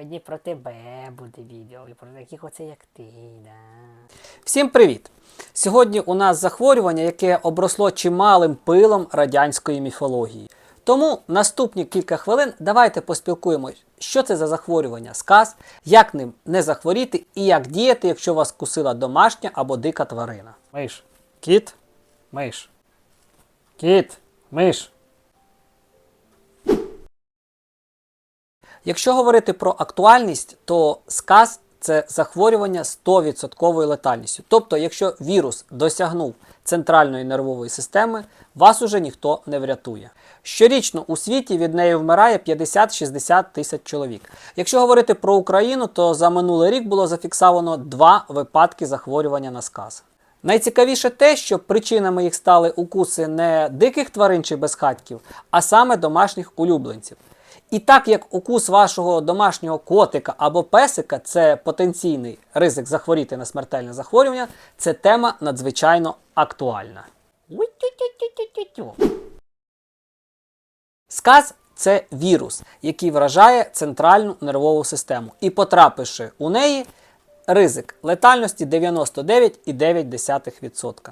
Сьогодні про тебе буде відео і про таких оце як ти. Да. Всім привіт! Сьогодні у нас захворювання, яке обросло чималим пилом радянської міфології. Тому наступні кілька хвилин давайте поспілкуємось, що це за захворювання сказ, як ним не захворіти і як діяти, якщо вас кусила домашня або дика тварина. Миш. Кіт. Миш. Кіт. Миш. Якщо говорити про актуальність, то сказ це захворювання 100% летальністю. Тобто, якщо вірус досягнув центральної нервової системи, вас уже ніхто не врятує. Щорічно у світі від неї вмирає 50-60 тисяч чоловік. Якщо говорити про Україну, то за минулий рік було зафіксовано два випадки захворювання на сказ. Найцікавіше те, що причинами їх стали укуси не диких тварин чи безхатьків, а саме домашніх улюбленців. І так як укус вашого домашнього котика або песика це потенційний ризик захворіти на смертельне захворювання, це тема надзвичайно актуальна. Сказ це вірус, який вражає центральну нервову систему. І потрапивши у неї, ризик летальності 99,9%.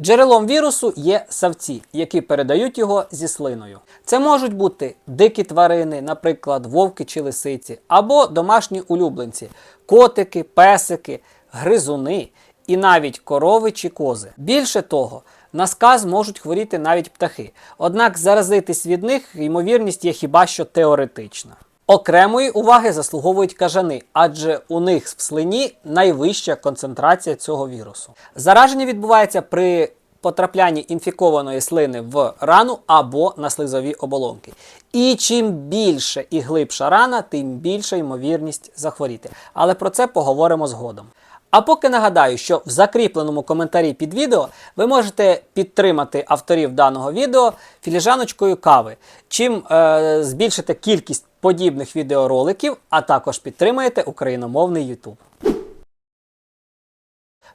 Джерелом вірусу є савці, які передають його зі слиною. Це можуть бути дикі тварини, наприклад, вовки чи лисиці, або домашні улюбленці, котики, песики, гризуни і навіть корови чи кози. Більше того, на сказ можуть хворіти навіть птахи. Однак заразитись від них ймовірність є хіба що теоретична. Окремої уваги заслуговують кажани, адже у них в слині найвища концентрація цього вірусу. Зараження відбувається при потраплянні інфікованої слини в рану або на слизові оболонки. І чим більше і глибша рана, тим більша ймовірність захворіти. Але про це поговоримо згодом. А поки нагадаю, що в закріпленому коментарі під відео ви можете підтримати авторів даного відео філіжаночкою кави, чим е, збільшите кількість подібних відеороликів, а також підтримаєте україномовний YouTube.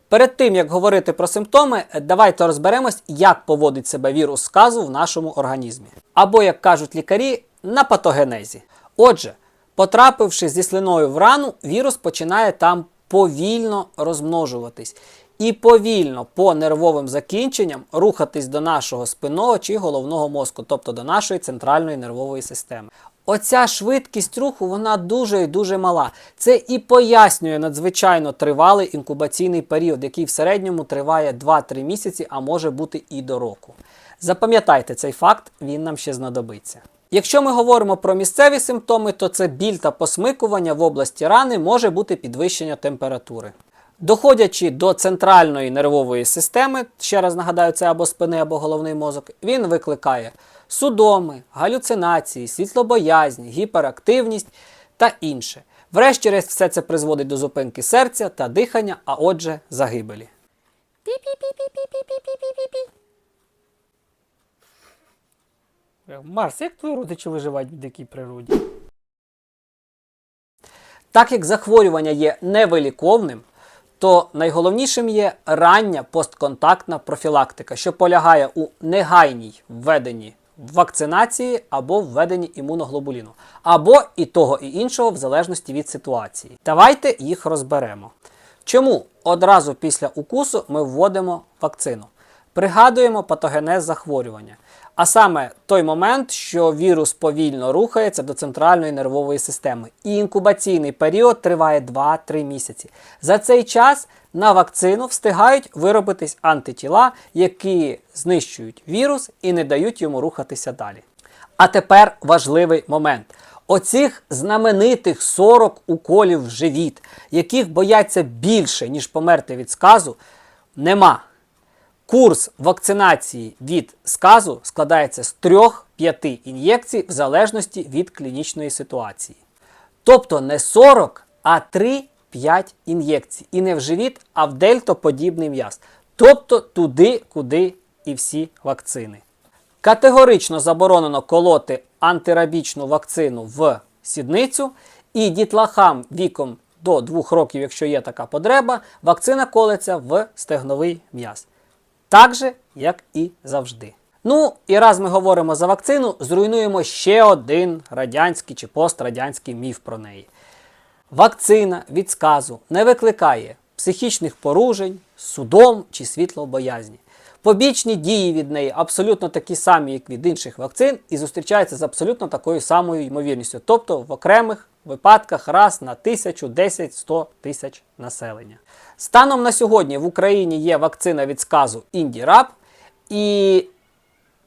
Перед тим як говорити про симптоми, давайте розберемось, як поводить себе вірус сказу в нашому організмі. Або, як кажуть лікарі, на патогенезі. Отже, потрапивши зі слиною в рану, вірус починає там повільно розмножуватись і повільно по нервовим закінченням рухатись до нашого спинного чи головного мозку, тобто до нашої центральної нервової системи. Оця швидкість руху вона дуже і дуже мала. Це і пояснює надзвичайно тривалий інкубаційний період, який в середньому триває 2-3 місяці, а може бути і до року. Запам'ятайте цей факт, він нам ще знадобиться. Якщо ми говоримо про місцеві симптоми, то це біль та посмикування в області рани може бути підвищення температури. Доходячи до центральної нервової системи, ще раз нагадаю, це або спини, або головний мозок, він викликає судоми, галюцинації, світлобоязнь, гіперактивність та інше. Врешті-решт все це призводить до зупинки серця та дихання, а отже, загибелі. Пі-пі-пі-пі-пі-пі-пі-пі-пі. Марс, як твої родичі виживають в дикій природі? Так як захворювання є невиліковним, то найголовнішим є рання постконтактна профілактика, що полягає у негайній введенні вакцинації або введенні імуноглобуліну, або і того, і іншого, в залежності від ситуації. Давайте їх розберемо. Чому одразу після укусу ми вводимо вакцину? Пригадуємо патогенез захворювання. А саме той момент, що вірус повільно рухається до центральної нервової системи. І інкубаційний період триває 2-3 місяці. За цей час на вакцину встигають виробитись антитіла, які знищують вірус і не дають йому рухатися далі. А тепер важливий момент. Оцих знаменитих 40 уколів в живіт, яких бояться більше, ніж померти від сказу, нема. Курс вакцинації від сказу складається з 3-5 ін'єкцій в залежності від клінічної ситуації. Тобто не 40, а 3-5 ін'єкцій. І не в живіт, а в дельтоподібний м'яз. Тобто туди, куди і всі вакцини. Категорично заборонено колоти антирабічну вакцину в сідницю і дітлахам віком до 2 років, якщо є така потреба, вакцина колеться в стегновий м'яз. Так же, як і завжди. Ну, і раз ми говоримо за вакцину, зруйнуємо ще один радянський чи пострадянський міф про неї. Вакцина від сказу не викликає психічних порушень, судом чи світлобоязні. Побічні дії від неї абсолютно такі самі, як від інших вакцин, і зустрічаються з абсолютно такою самою ймовірністю, тобто в окремих випадках раз на тисячу, 10, 100 тисяч населення. Станом на сьогодні в Україні є вакцина від сказу Індіраб, і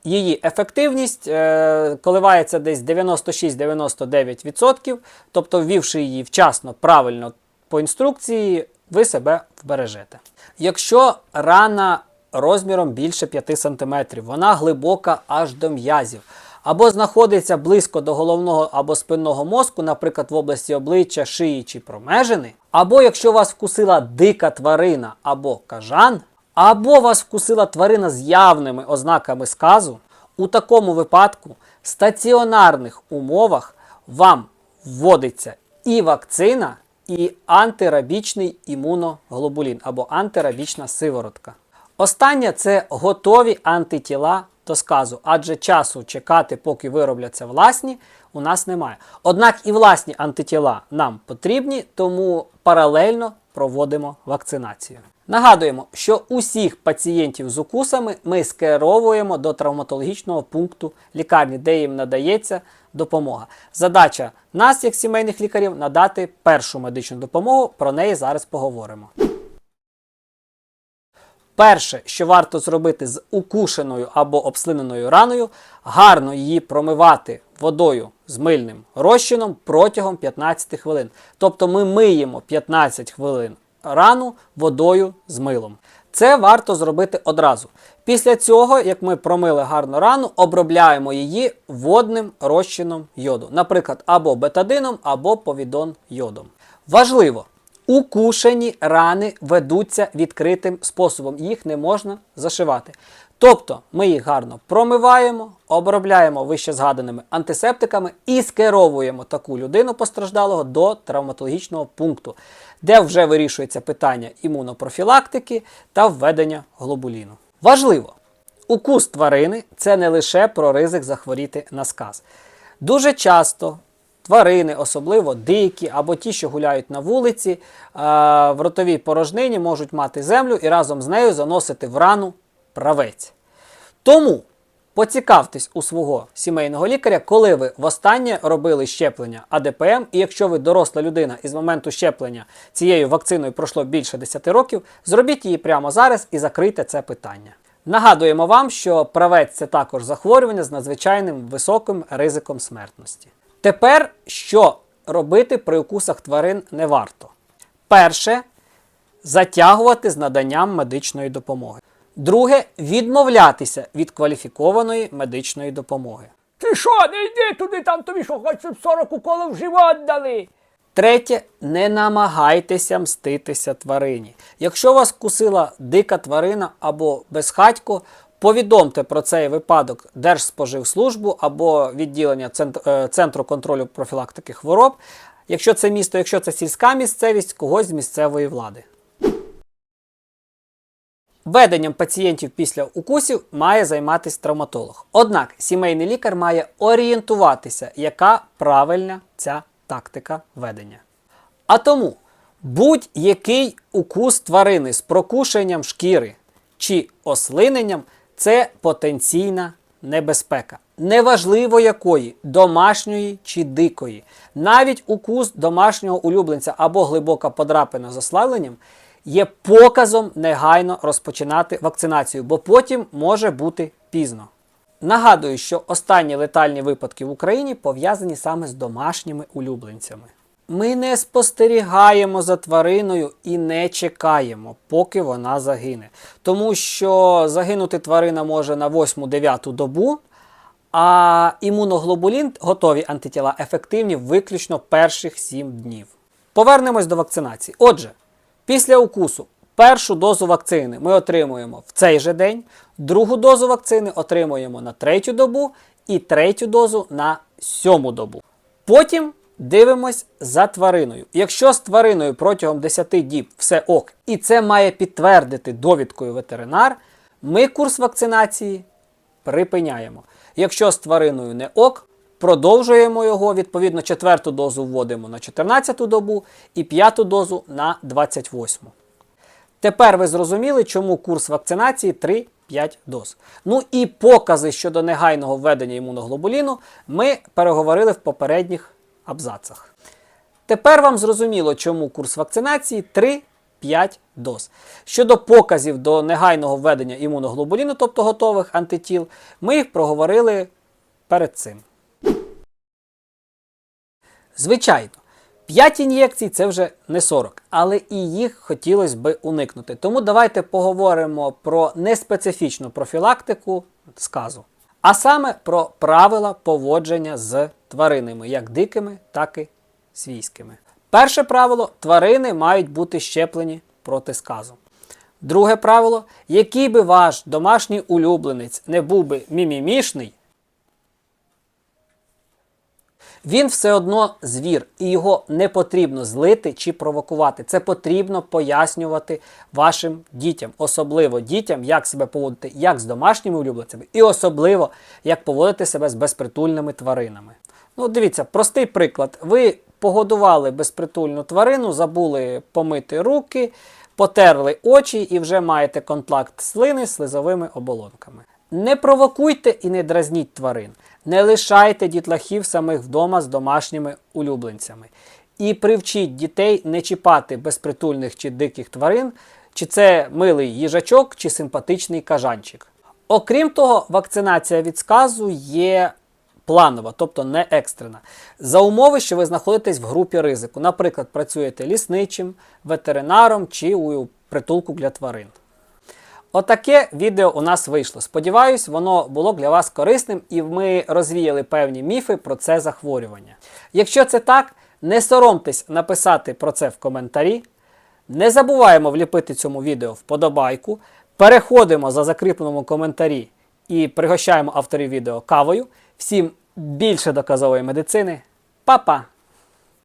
Її ефективність е, коливається десь 96-99%, тобто, ввівши її вчасно, правильно по інструкції, ви себе вбережете. Якщо рана розміром більше 5 см, вона глибока аж до м'язів, або знаходиться близько до головного або спинного мозку, наприклад, в області обличчя, шиї чи промежини, або якщо вас вкусила дика тварина або кажан, або вас вкусила тварина з явними ознаками сказу, у такому випадку в стаціонарних умовах вам вводиться і вакцина, і антирабічний імуноглобулін або антирабічна сиворотка. Останнє це готові антитіла до сказу, адже часу чекати, поки виробляться власні, у нас немає. Однак і власні антитіла нам потрібні, тому паралельно проводимо вакцинацію. Нагадуємо, що усіх пацієнтів з укусами ми скеровуємо до травматологічного пункту лікарні, де їм надається допомога. Задача нас, як сімейних лікарів, надати першу медичну допомогу. Про неї зараз поговоримо. Перше, що варто зробити з укушеною або обслиненою раною, гарно її промивати водою з мильним розчином протягом 15 хвилин. Тобто ми миємо 15 хвилин рану водою з милом. Це варто зробити одразу. Після цього, як ми промили гарну рану, обробляємо її водним розчином йоду, наприклад, або бетадином, або повідон йодом. Важливо, укушені рани ведуться відкритим способом, їх не можна зашивати. Тобто ми їх гарно промиваємо, обробляємо вище згаданими антисептиками і скеровуємо таку людину постраждалого до травматологічного пункту, де вже вирішується питання імунопрофілактики та введення глобуліну. Важливо, укус тварини це не лише про ризик захворіти на сказ. Дуже часто тварини, особливо дикі або ті, що гуляють на вулиці, в ротовій порожнині можуть мати землю і разом з нею заносити в рану правець. Тому поцікавтесь у свого сімейного лікаря, коли ви востаннє робили щеплення АДПМ, і якщо ви доросла людина і з моменту щеплення цією вакциною пройшло більше 10 років, зробіть її прямо зараз і закрийте це питання. Нагадуємо вам, що правець це також захворювання з надзвичайним високим ризиком смертності. Тепер що робити при укусах тварин не варто? Перше затягувати з наданням медичної допомоги. Друге відмовлятися від кваліфікованої медичної допомоги. Ти що, не йди туди, там тобі що, хоч 40 уколів в живот дали. Третє, не намагайтеся мститися тварині. Якщо вас кусила дика тварина або безхатько, повідомте про цей випадок Держспоживслужбу або відділення е, Центру контролю профілактики хвороб. Якщо це місто, якщо це сільська місцевість, когось з місцевої влади. Веденням пацієнтів після укусів має займатися травматолог. Однак сімейний лікар має орієнтуватися, яка правильна ця тактика ведення. А тому будь-який укус тварини з прокушенням шкіри чи ослиненням це потенційна небезпека. Неважливо якої, домашньої чи дикої. Навіть укус домашнього улюбленця або глибока подрапина з ослабленням є показом негайно розпочинати вакцинацію, бо потім може бути пізно. Нагадую, що останні летальні випадки в Україні пов'язані саме з домашніми улюбленцями. Ми не спостерігаємо за твариною і не чекаємо, поки вона загине. Тому що загинути тварина може на 8-9 добу, а імуноглобулін, готові антитіла, ефективні виключно перших 7 днів. Повернемось до вакцинації. Отже, після укусу першу дозу вакцини ми отримуємо в цей же день, другу дозу вакцини отримуємо на третю добу і третю дозу на сьому добу. Потім дивимось за твариною. Якщо з твариною протягом 10 діб все ок, і це має підтвердити довідкою ветеринар, ми курс вакцинації припиняємо. Якщо з твариною не ок, продовжуємо його, відповідно, четверту дозу вводимо на 14-ту добу і п'яту дозу на 28-му. Тепер ви зрозуміли, чому курс вакцинації 3-5 доз. Ну і покази щодо негайного введення імуноглобуліну ми переговорили в попередніх абзацах. Тепер вам зрозуміло, чому курс вакцинації 3-5 доз. Щодо показів до негайного введення імуноглобуліну, тобто готових антитіл, ми їх проговорили перед цим. Звичайно, 5 ін'єкцій це вже не 40, але і їх хотілося би уникнути. Тому давайте поговоримо про неспецифічну профілактику сказу. А саме про правила поводження з тваринами, як дикими, так і свійськими. Перше правило тварини мають бути щеплені проти сказу. Друге правило, який би ваш домашній улюбленець не був би мімімішний, він все одно звір, і його не потрібно злити чи провокувати. Це потрібно пояснювати вашим дітям, особливо дітям, як себе поводити як з домашніми улюбленцями, і особливо як поводити себе з безпритульними тваринами. Ну, дивіться, простий приклад. Ви погодували безпритульну тварину, забули помити руки, потерли очі і вже маєте контакт слини з слизовими оболонками. Не провокуйте і не дразніть тварин. Не лишайте дітлахів самих вдома з домашніми улюбленцями. І привчіть дітей не чіпати безпритульних чи диких тварин, чи це милий їжачок, чи симпатичний кажанчик. Окрім того, вакцинація від сказу є планова, тобто не екстрена. За умови, що ви знаходитесь в групі ризику. Наприклад, працюєте лісничим, ветеринаром чи у притулку для тварин. Отаке відео у нас вийшло. Сподіваюсь, воно було для вас корисним і ми розвіяли певні міфи про це захворювання. Якщо це так, не соромтесь написати про це в коментарі. Не забуваємо вліпити цьому відео вподобайку. Переходимо за закріпленому коментарі і пригощаємо авторів відео кавою. Всім більше доказової медицини. Па-па!